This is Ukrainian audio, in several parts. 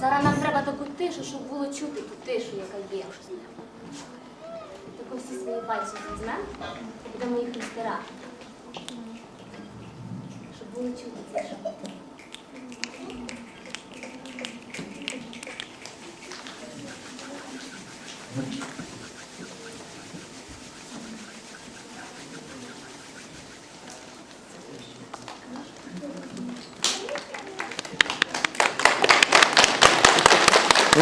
Зараз нам треба таку тишу, щоб було чути ту тишу, яка є, з нею. Таку всі свої пальці візьмемо, будемо їх розтирати. Щоб було чути тишу.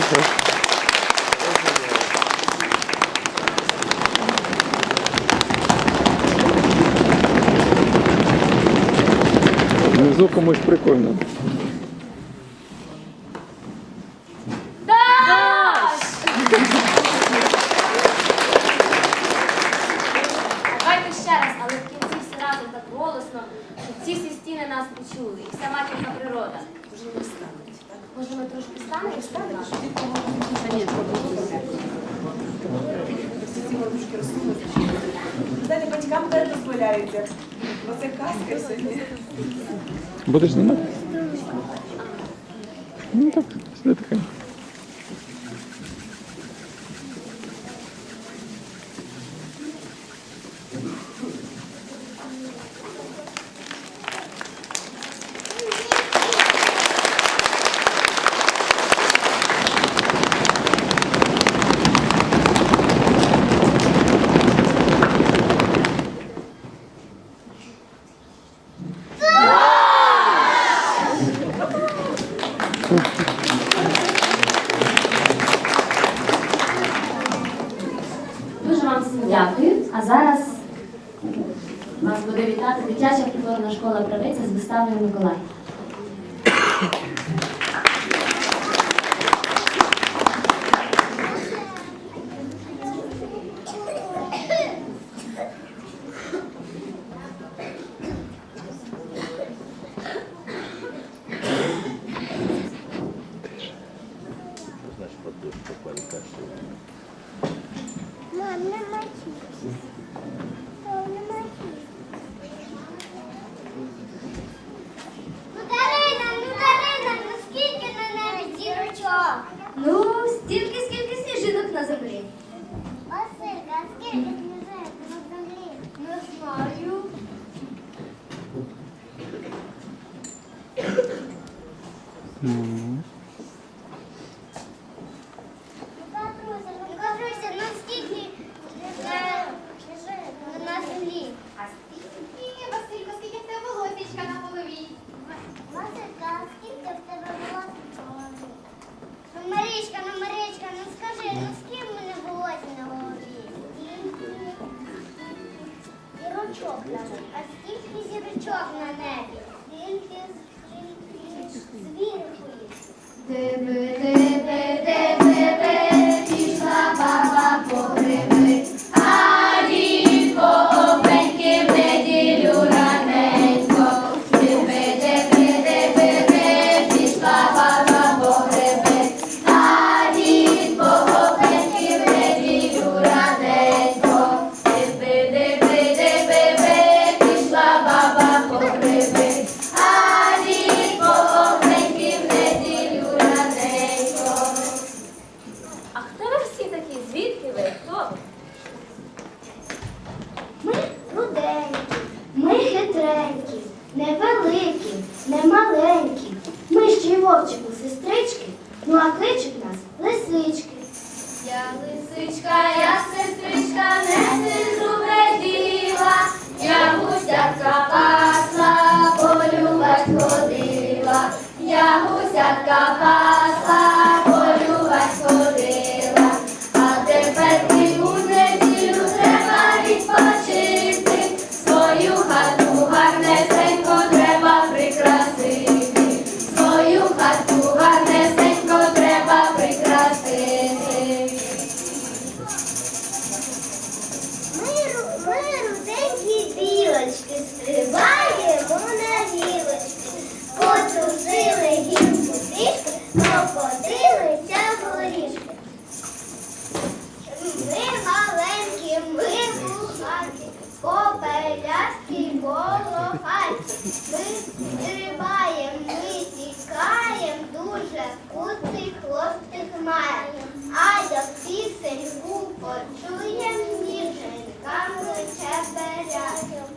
Дякую. Внизу комусь прикольно. хотіла трошки розсунути. Далі батькам не дозволяється. Бо це казка сьогодні. Будеш знімати? Ну так, все таке. yapılan uygulama. 嗯。birthday. 아 그때 коло хат. Ми риваєм, ми тікаєм, дуже вкусний хлопчик має. А як пісеньку почуєм, ніженьками чеберятом.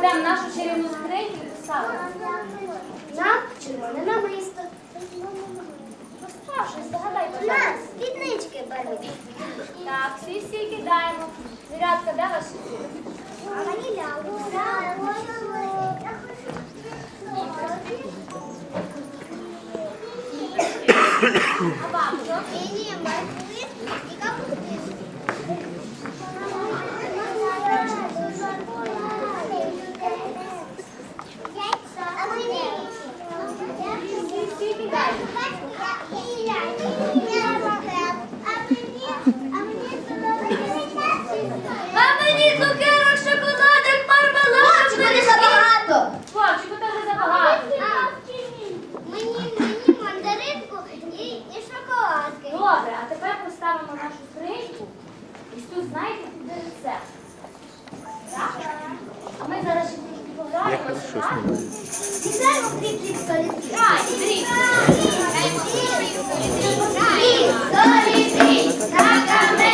кладемо нашу червону скриню писали. Нам червоне намисто. Постарше, загадай, пожалуйста. Нас спіднички беруть. Так, всі всі кидаємо. Звірятка, де ваші? А мені ляльку. Ляльку. Дріб, соліти, на камері.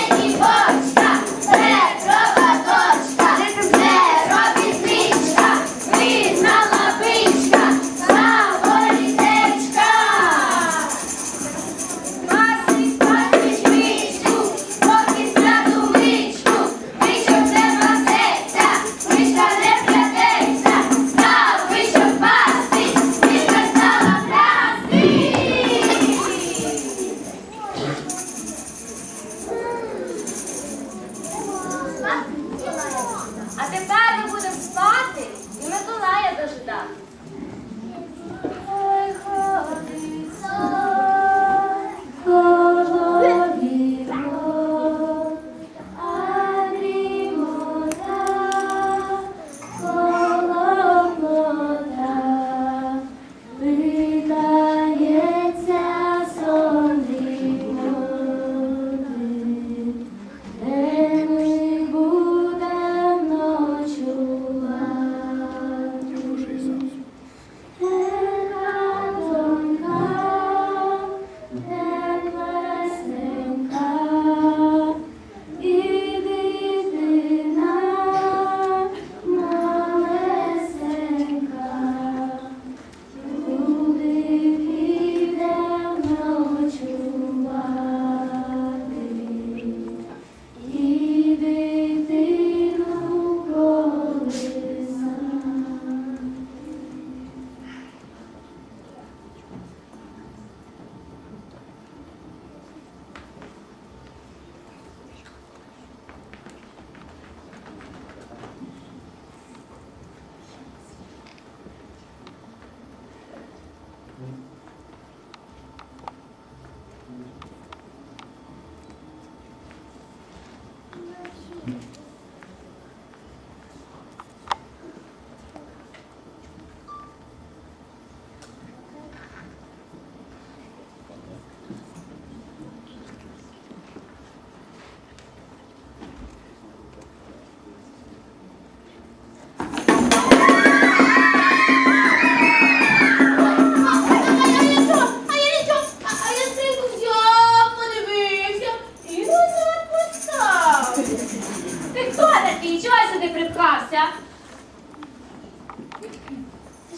вдався.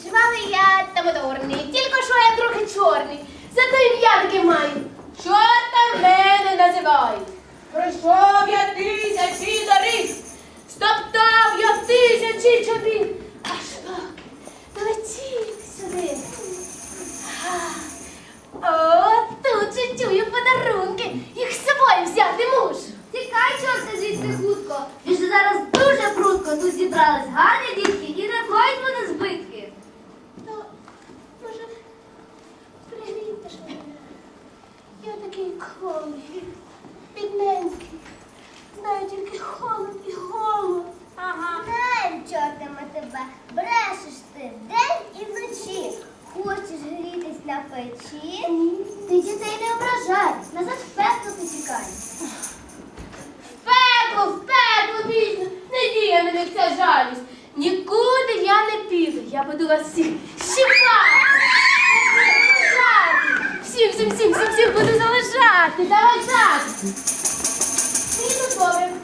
Жвали я тамодорний, тільки що я трохи чорний. Зато ім'я таке маю. Чорта мене називай. Пройшов я тисячі доріг, стоптав я тисячі чобіт. Аж так долетів сюди. От тут же чую подарунки. Їх з собою взяти мушу. Тікай, чорта, звідси хутко. Вже зараз дуже прутко тут зібрались гарні дітки і не ходять мене збити. Cuidado, Isaac! Sim, pobre.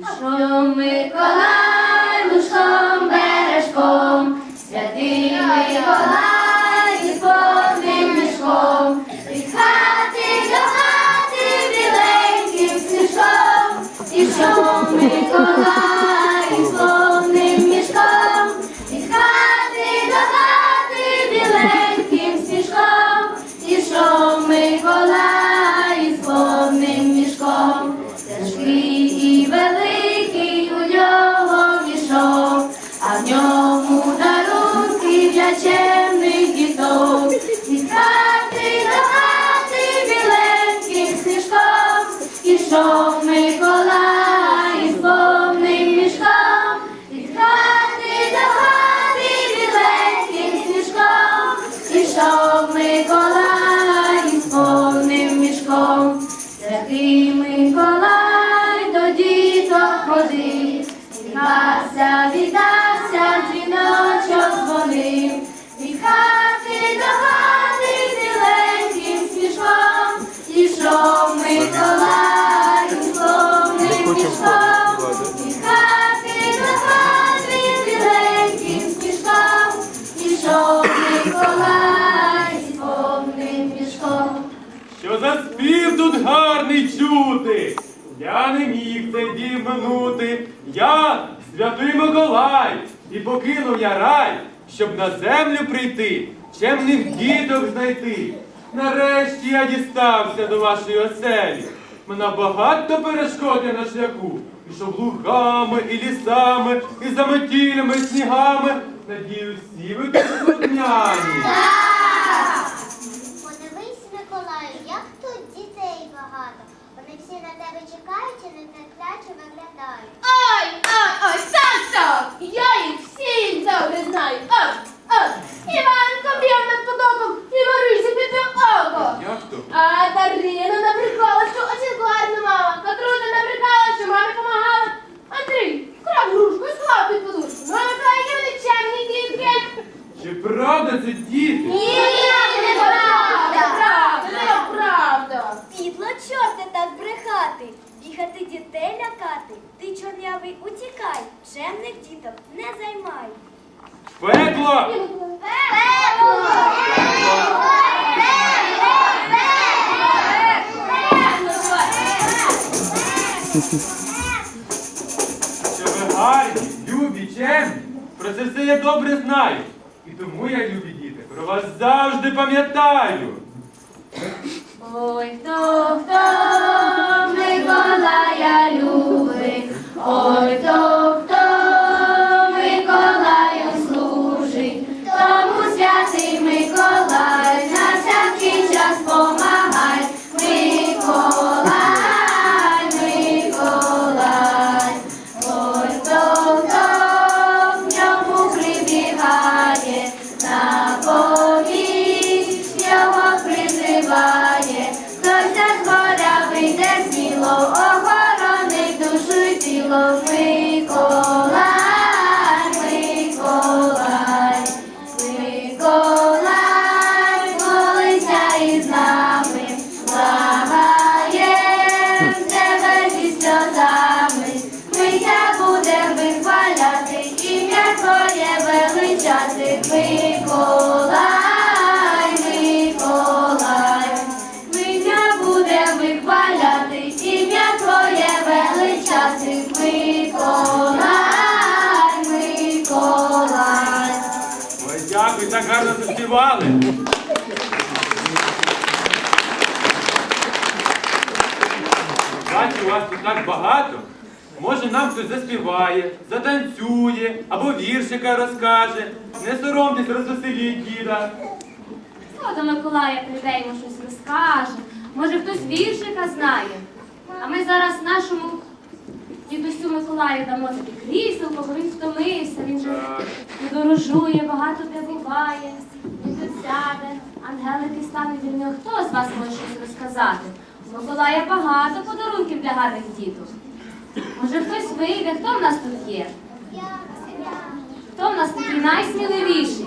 Шом Миколай, душком бережком, святий Миколай, з повним мішком, від хати до хати біленьким снішком, і шом Миколай. Миколай, і покинув я рай, щоб на землю прийти, чемних діток знайти. Нарешті я дістався до вашої оселі. Мене багато перешкод на шляху. щоб лугами і лісами, і за метілями, і снігами. Надію, всі ви тут. Подивись, Миколаю, як тут дітей багато всі на тебе чекають і не терпляче виглядають. Ой, ой, ой, сам-сам! Я їх всім добре знаю. Ой, ой, Іван, коп'яв над подобом і моруйся під око. Що ви гарні, любі, чемні. Про це все я добре знаю. І тому я, любі діти, про вас завжди пам'ятаю. Ой, хто, хто Миколая любить, ой, хто, хто. Миколай, Миколай, Митя будемо вихваляти, ім'я твоє величати, Миколай, Миколай. Ой, дякую, так гарно заспівали. Бачу, вас тут так багато. Може нам хтось заспіває, затанцює або віршика розкаже. Не соромтесь, розвеселіть діда. Хто до Миколая прийде йому щось розкаже. Може хтось віршика знає. А ми зараз нашому дідусю Миколаю дамо таке кріселко, бо він втомився, він же подорожує, багато де буває. Він тут сяде, ангелики стануть від нього. Хто з вас може щось розказати? У Миколая багато подарунків для гарних діток. Може хтось вийде, хто в нас тут є? Хто в нас такий найсміливіший?